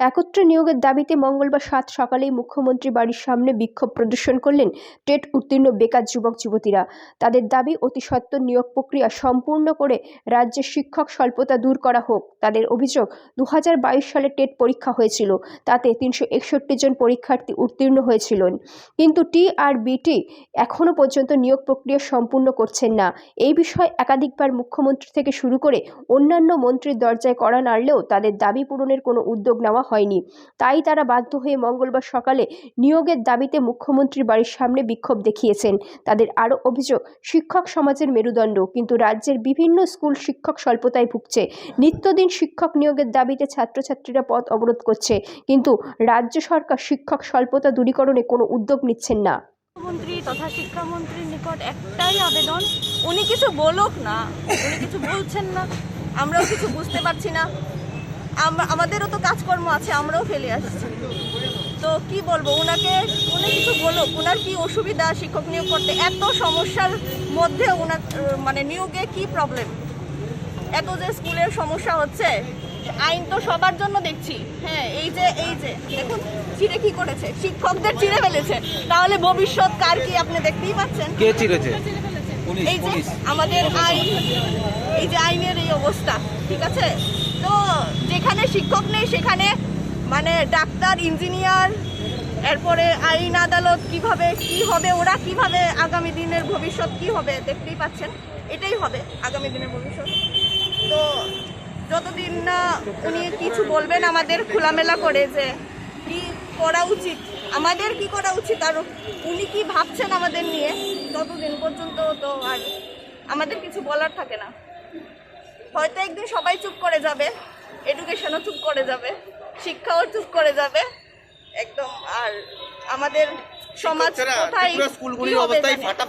একত্রে নিয়োগের দাবিতে মঙ্গলবার সাত সকালেই মুখ্যমন্ত্রী বাড়ির সামনে বিক্ষোভ প্রদর্শন করলেন টেট উত্তীর্ণ বেকার যুবক যুবতীরা। তাদের দাবি, অতি সত্বর নিয়োগ প্রক্রিয়া সম্পূর্ণ করে রাজ্যের শিক্ষক স্বল্পতা দূর করা হোক। তাদের অভিযোগ দু হাজার বাইশ সালে টেট পরীক্ষা হয়েছিল, তাতে তিনশো একষট্টি জন পরীক্ষার্থী উত্তীর্ণ হয়েছিলেন। কিন্তু টি আর বিটি এখনও পর্যন্ত নিয়োগ প্রক্রিয়া সম্পূর্ণ করছেন না। এই বিষয়ে একাধিকবার মুখ্যমন্ত্রী থেকে শুরু করে অন্যান্য মন্ত্রীর দরজায় করা নাড়লেও তাদের দাবি পূরণের কোনো উদ্যোগ নেওয়া হয়নি। তাই তারা বাধ্য হয়ে মঙ্গলবার সকালে নিয়োগের দাবিতে মুখ্যমন্ত্রীর বাড়ির সামনে বিক্ষোভ দেখিয়েছেন। তাদের আরও অভিযোগ, শিক্ষক সমাজের মেরুদণ্ড, কিন্তু রাজ্যের বিভিন্ন স্কুল শিক্ষক স্বল্পতায় ভুগছে। নিত্যদিন শিক্ষক নিয়োগের দাবিতে ছাত্রছাত্রীরা পথ অবরোধ করছে, কিন্তু রাজ্য সরকার শিক্ষক স্বল্পতা দূরীকরণে কোনো উদ্যোগ নিচ্ছেন না। মুখ্যমন্ত্রী তথা শিক্ষামন্ত্রীর নিকট একটাই আবেদন, উনি কিছু বলুক না, উনি কিছু বলছেন না, আমরাও কিছু বুঝতে পারছি না। আমাদেরও তো কাজকর্ম আছে আমরাও ফেলে আসছি। তো কি বলব ওনাকে উনি কিছু বলুক ওনার কি অসুবিধা শিক্ষক নিয়োগ করতে? এত সমস্যার মধ্যে ওনার মানে নিয়োগে কি প্রবলেম এত যে স্কুলের সমস্যা হচ্ছে আইন তো সবার জন্য দেখছি। হ্যাঁ এই যে এই যে দেখুন চিড়ে কি করেছে? শিক্ষকদের চিড়ে ফেলেছে। তাহলে ভবিষ্যৎ কার কি আপনি দেখতেই পাচ্ছেন? কে চিরেছে এই যে আমাদের আইন এই যে আইনের এই অবস্থা ঠিক আছে? শিক্ষক নেই সেখানে। মানে ডাক্তার, ইঞ্জিনিয়ার, এরপরে আইন আদালত, কীভাবে কি হবে, ওরা কীভাবে আগামী দিনের ভবিষ্যৎ কি হবে দেখতেই পাচ্ছেন। এটাই হবে আগামী দিনের ভবিষ্যৎ। তো যতদিন না উনি কিছু বলবেন আমাদের খোলামেলা করে যে কি করা উচিত, আমাদের কি করা উচিত, আর উনি কি ভাবছেন আমাদের নিয়ে, ততদিন পর্যন্ত তো আর আমাদের কিছু বলার থাকে না। হয়তো একদিন সবাই চুপ করে যাবে। এডুকেশনও চুপ করে যাবে শিক্ষাও চুপ করে যাবে একদম আর আমাদের সমাজ কোথায় স্কুলগুলির হবে অবস্থায় ফাটা